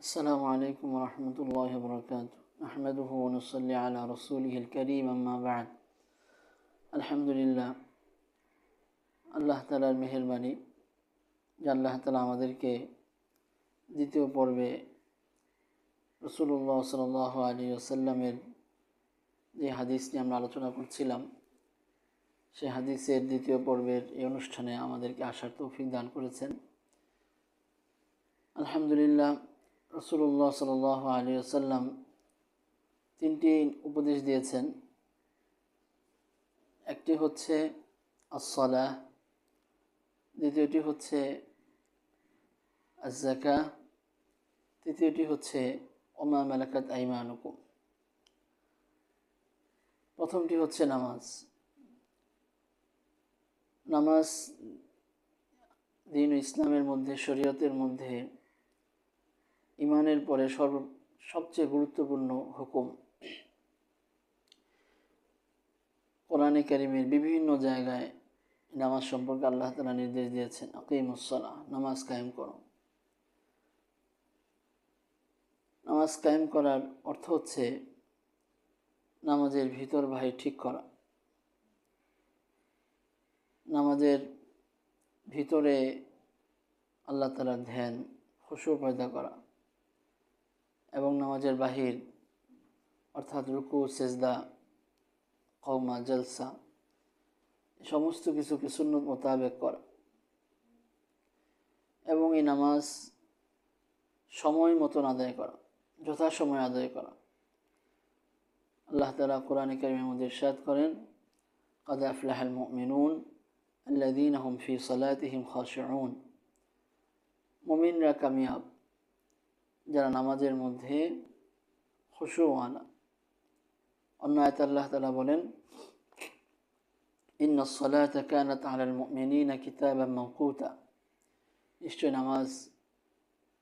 السلام عليكم ورحمة الله وبركاته نحمده ونصلي على رسوله الكريم أما بعد الحمد لله আল্লাহ তালার মেহরবানি যে আল্লাহ তালা আমাদেরকে দ্বিতীয় পর্বে রসুল্লাহ সাল আলী আসাল্লামের যে হাদিস নিয়ে আমরা আলোচনা করছিলাম সে হাদিসের দ্বিতীয় পর্বের এই অনুষ্ঠানে আমাদেরকে আসার তৌফিক দান করেছেন আলহামদুলিল্লাহ রসুল্লাহ সাল আলী আসাল্লাম তিনটি উপদেশ দিয়েছেন। একটি হচ্ছে আসলা দ্বিতীয়টি হচ্ছে আজাকা তৃতীয়টি হচ্ছে ওমা মালাকাত আইমানুকুম। প্রথমটি হচ্ছে নামাজ। নামাজ দিন ইসলামের মধ্যে, শরীয়তের মধ্যে ইমানের পরে সর্ব, সবচেয়ে গুরুত্বপূর্ণ হুকুম। কোরআনে কারিমের বিভিন্ন জায়গায় নামাজ সম্পর্কে আল্লাহ তালা নির্দেশ দিয়েছেন আকিমুসলা নামাজ কায়েম করো। নামাজ কায়েম করার অর্থ হচ্ছে নামাজের ভিতর বাহির ঠিক করা। নামাজের ভিতরে আল্লাহ তালার ধ্যান খুশু পয়দা করা। এবং নামাজের বাহির, অর্থাৎ রুকু, সেজদা কৌমা জলসা সমস্ত কিছুকে সুন্নত মোতাবেক করা। এবং এই নামাজ সময় মতন আদায় করা, যথাসময় আদায় করা। আল্লাহ তালা কোরআন কারিমের মধ্যে ইরশাদ করেন, কাদা আফলাহাল মিনুন আল্লাদিন হুম ফি সালাতহিম খাশ মুমিনরা কামিয়াব। যারা নামাজের মধ্যে খুশু আনা অন্য আয়ত আল্লাহ তালা বলেন, ইন্ন সলাত কানাত আলাল মুমিনিনা কিতাবাম মাওকুতা। নিশ্চয় নামাজ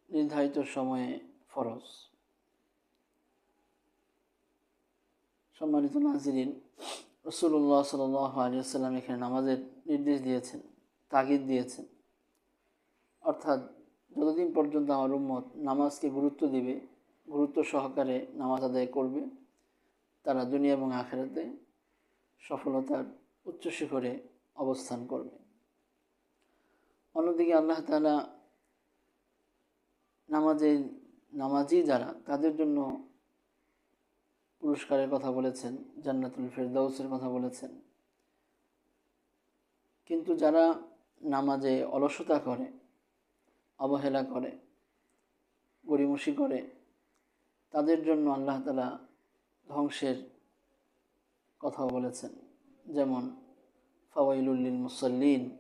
নির্ধারিত সময়ে ফরজ। সম্মানিত নাজিরিন রসুল্লাহ সাল আলিয়াল্লাম এখানে নামাজের নির্দেশ দিয়েছেন, তাগিদ দিয়েছেন। অর্থাৎ যতদিন পর্যন্ত আমার উম্মত নামাজকে গুরুত্ব দিবে, গুরুত্ব সহকারে নামাজ আদায় করবে, তারা দুনিয়া এবং আখেরাতে সফলতার উচ্চ শিখরে অবস্থান করবে। অন্যদিকে আল্লাহ তালা নামাজে, নামাজি যারা, তাদের জন্য পুরস্কারের কথা বলেছেন, জান্নাতুল ফেরদাউসের কথা বলেছেন। কিন্তু যারা নামাজে অলসতা করে অবহেলা করে, গড়িমসি করে, তাদের জন্য আল্লাহ তালা ধ্বংসের কথাও বলেছেন। যেমন ফাওয়াইলুল্লিল মুসল্লিন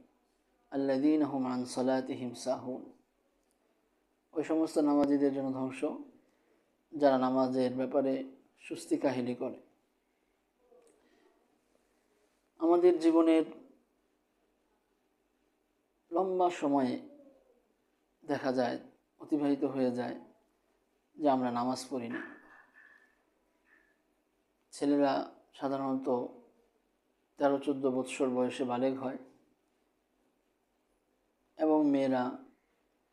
আল্লাদিন আহম আন সলাতিহিম সাহুন। ওই সমস্ত নামাজিদের জন্য ধ্বংস, যারা নামাজের ব্যাপারে সুস্থি কাহিনী করে। আমাদের জীবনের লম্বা সময়ে দেখা যায়, অতিবাহিত হয়ে যায় যে আমরা নামাজ পড়ি না। ছেলেরা সাধারণত তেরো, চোদ্দ বৎসর বয়সে বালেগ হয় এবং মেয়েরা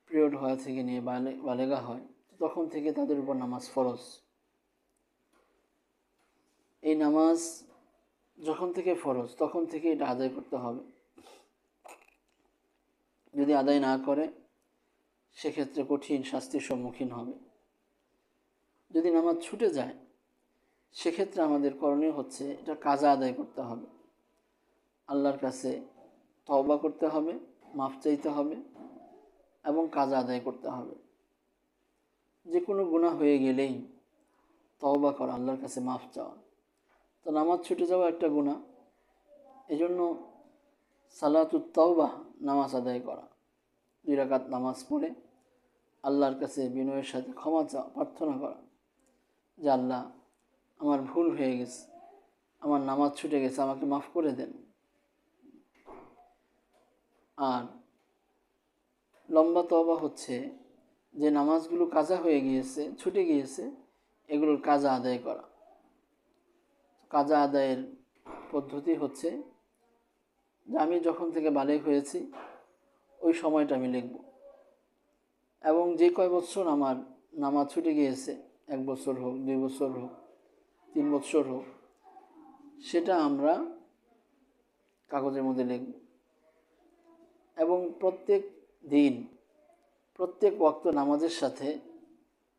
পিরিয়ড হওয়া থেকে নিয়ে বালে, বালেগা হয়। তখন থেকে তাদের উপর নামাজ ফরজ। এই নামাজ যখন থেকে ফরজ, তখন থেকে এটা আদায় করতে হবে। যদি আদায় না করে সেক্ষেত্রে কঠিন শাস্তির সম্মুখীন হবে। যদি নামাজ ছুটে যায়, সেক্ষেত্রে আমাদের করণীয় হচ্ছে এটা কাজা আদায় করতে হবে। আল্লাহর কাছে তওবা করতে হবে, মাফ চাইতে হবে এবং কাজা আদায় করতে হবে। যে কোনো গুণা হয়ে গেলেই তওবা করা, আল্লাহর কাছে মাফ চাওয়া। তো নামাজ ছুটে যাওয়া একটা গুণা এজন্য সালাতুত তওবা, নামাজ আদায় করা। দুই রাকাত নামাজ পড়ে আল্লাহর কাছে বিনয়ের সাথে ক্ষমা চাওয়া প্রার্থনা করা। যে আল্লাহ, আমার ভুল হয়ে গেছে, আমার নামাজ ছুটে গেছে, আমাকে মাফ করে দেন। আর লম্বা তবা হচ্ছে, যে নামাজগুলো কাজা হয়ে গিয়েছে, ছুটে গিয়েছে, এগুলোর কাজা আদায় করা। কাজা আদায়ের পদ্ধতি হচ্ছে, যে আমি যখন থেকে বালেক হয়েছি, ওই সময়টা আমি লিখব। এবং যে কয় বছর আমার নামাজ ছুটে গিয়েছে, এক বছর হোক, দুই বছর হোক, তিন বছর হোক, সেটা আমরা কাগজের মধ্যে লিখব। এবং প্রত্যেক দিন, প্রত্যেক ওয়াক্ত নামাজের সাথে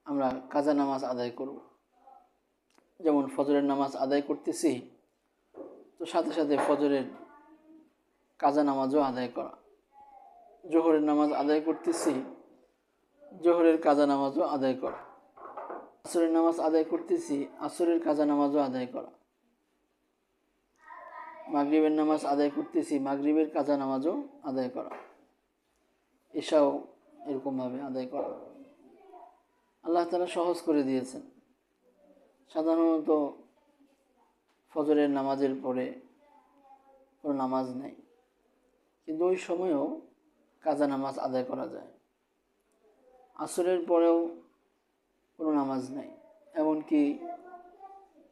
আমরা কাজা নামাজ আদায় করব। যেমন ফজরের নামাজ আদায় করতেছি, তো সাথে সাথে ফজরের কাজা নামাজও আদায় করা। জোহরের নামাজ আদায় করতেছি জোহরের কাজা নামাজও আদায় করা। আসরের নামাজ আদায় করতেছি, আসরের কাজা নামাজও আদায় করা। মাগরিবের নামাজ আদায় করতেছি, মাগরিবের কাজা নামাজও আদায় করা। এসাও এরকমভাবে আদায় করা। আল্লাহ তালা সহজ করে দিয়েছেন। সাধারণত ফজরের নামাজের পরে কোনো নামাজ নেই। কিন্তু ওই সময়েও কাজা নামাজ আদায় করা যায়। আসরের পরেও কোনো নামাজ নেই। এমনকি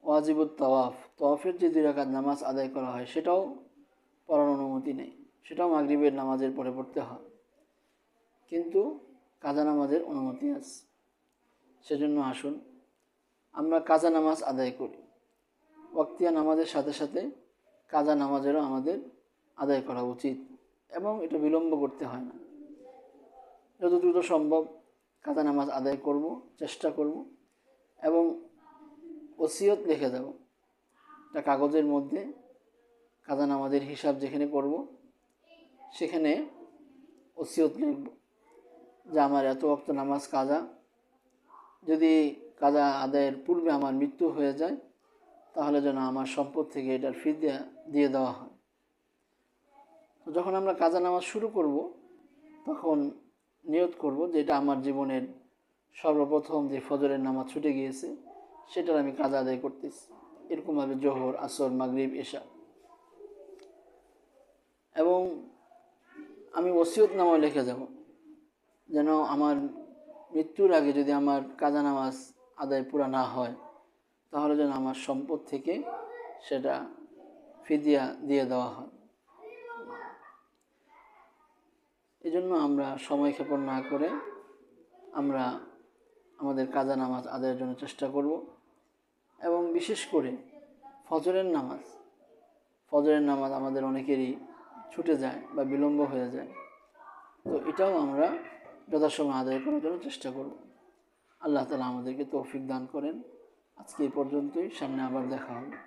ওয়াজিবুত তওয়াফ তওয়াফের যে দুই নামাজ আদায় করা হয়, সেটাও পড়ার অনুমতি নেই। সেটাও মাগরিবের নামাজের পরে পড়তে হয়। কিন্তু কাজা নামাজের অনুমতি আছে। সেজন্য আসুন, আমরা কাজা নামাজ আদায় করি। ওয়াক্তিয়া নামাজের সাথে সাথে কাজা নামাজেরও আমাদের আদায় করা উচিত এবং এটা বিলম্ব করতে হয় না। যত দ্রুত সম্ভব কাজা নামাজ আদায় করব, চেষ্টা করব, এবং ওসিয়ত লিখে দেব। একটা কাগজের মধ্যে কাজা নামাজের হিসাব যেখানে করব, সেখানে ওসিয়ত লিখব যে আমার এত অক্ত নামাজ কাজা। যদি কাজা আদায়ের পূর্বে আমার মৃত্যু হয়ে যায়, তাহলে যেন আমার সম্পদ থেকে এটার ফিদিয়া দিয়ে দেওয়া হয়। তো যখন আমরা কাজা নামাজ শুরু করব, তখন নিয়ত করব যে এটা আমার জীবনের সর্বপ্রথম যে ফজরের নামাজ ছুটে গিয়েছে, সেটার আমি কাজ আদায় করতেছি। এরকমভাবে জোহর, আসর, মাগরিব, এশা। এবং আমি ওসিয়ত নামাও লিখে যাব, যেন আমার মৃত্যুর আগে যদি আমার কাজা নামাজ আদায় পুরা না হয়, তাহলে যেন আমার সম্পদ থেকে সেটা ফিদিয়া দিয়ে দেওয়া হয়। এই জন্য আমরা সময় ক্ষেপণ না করে আমরা আমাদের কাজা নামাজ আদায়ের জন্য চেষ্টা করব এবং বিশেষ করে ফজরের নামাজ। ফজরের নামাজ আমাদের অনেকেরই ছুটে যায় বা বিলম্ব হয়ে যায়। তো এটাও আমরা যথাসময় আদায় করার জন্য চেষ্টা করব। আল্লাহ তালা আমাদেরকে তৌফিক দান করেন। আজকে এই পর্যন্তই। সামনে আবার দেখা হবে।